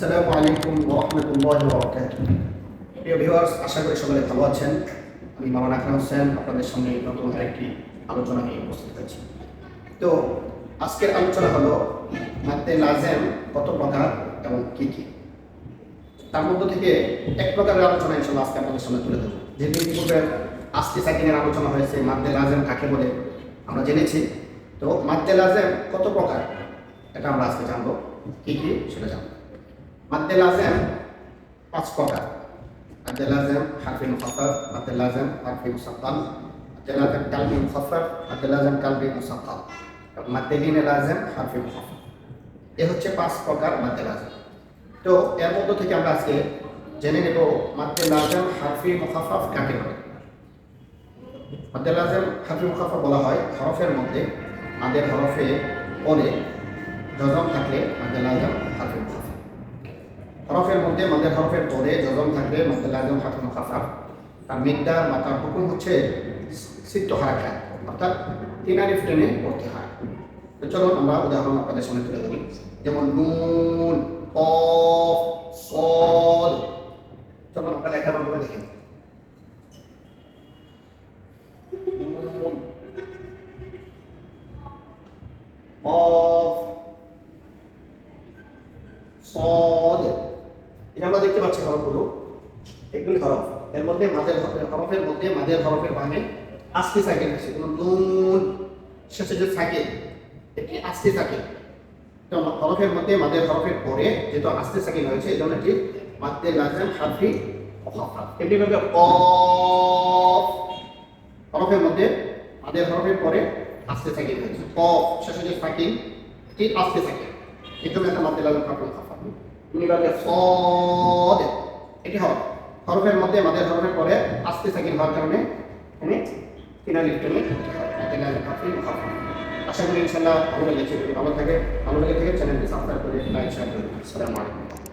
আসসালামু আলাইকুম রহমতুল্লাহ বরকাত প্রিয় ভিউয়ার্স, আশা করি সকলে ভালো আছেন। আমি মামা আকরাম হোসেন, আপনাদের সামনে নতুন আরেকটি আলোচনা নিয়ে উপস্থিত হয়েছি। তো, আজকের আলোচনা হলো মাদ্দে লাজেম কত প্রকার এবং কি কি? তার মধ্য থেকে এক প্রকারের আলোচনা ইনশাল্লাহ আজকে আপনাদের সামনে তুলে ধরবো। যেহেতু ইতিপূর্বে আজকে সাকিনের আলোচনা হয়েছে মাদ্দে লাজেম কাকে বলে আমরা জেনেছি। তো মাদ্দে লাজেম কত প্রকার? এটা আমরা আজকে জানব। কি কি? সেটা জানব। মাদ্দে লাজেম পাঁচ প্রকার। মাদ্দে লাজেম হারফি মুখাফাফ মাদ্দে লাজেম হারফি মুসাক্কাল মাদ্দে লাজেম কালবি মুখাফাফ মাদ্দে লাজেম কালবি মুসাক্কাল মাদ্দে লিনে লাজেম হারফি মুখাফাফ এ হচ্ছে পাঁচ প্রকার মাদ্দে লাজেম তো এর মধ্য থেকে আমরা আজকে জেনে নেব মাদ্দে লাজেম হারফি মুখাফাফ কাকে বলে মাদ্দে লাজেম হারফি মুখাফাফ বলা হয় হরফের মধ্যে। মাদের হরফে পরে জজম থাকলে মাদ্দে লাজেম হারফি মুখাফাফ হরফের মধ্যে মাদের হরফের পরে জজম থাকলে মাদ্দে লাজম হারফ মুখাফাফ। তার মিকদার বা তার হুকুম হচ্ছে সিদ্ধ হারাকা অর্থাৎ তিন টেনে পড়তে হয়। তো চলুন আমরা উদাহরণ আপনাদের সামনে তুলে ধরি। যেমন নুন, কফ সদ চলুন আপনারা একটা করে দেখেন। কফ সদ এটা আমরা দেখতে পাচ্ছি হরফগুলো। এগুলি হরফ। এর মধ্যে মাদের হরফ- হরফের মধ্যে মাদের হরফের বামে আস্তি সাইকেল আছে। কোনো নুন শেষে যে সাইকেল এটি আস্তি সাইকেল। তো হরফের মধ্যে মাদের হরফের পরে যেহেতু আস্তি সাইকেল হয়েছে এই জন্য এটি মাদ্দে লাজেম হারফি এমনি ভাবে কফ হরফের মধ্যে মাদের হরফের পরে আস্তে সাইকেল হয়েছে কফ শেষে যে সাইকেল, এটি আস্তে সাইকেল। এই জন্য একটা মাদ্দে লাজেম হারফি নিবাবে সদ এটি হরফ হরফের মধ্যে মাদের হরফের পরে আস্তে সাকিন হওয়ার কারণে এখানে তিনা লিফটনে আশা করি ইনশাল্লাহ ভালো লেগেছে ভালো থাকে, ভালো লেগে থাকে, চ্যানেলটি সাবস্ক্রাইব করে লাইক শেয়ার করে আসসালামু আলাইকুম।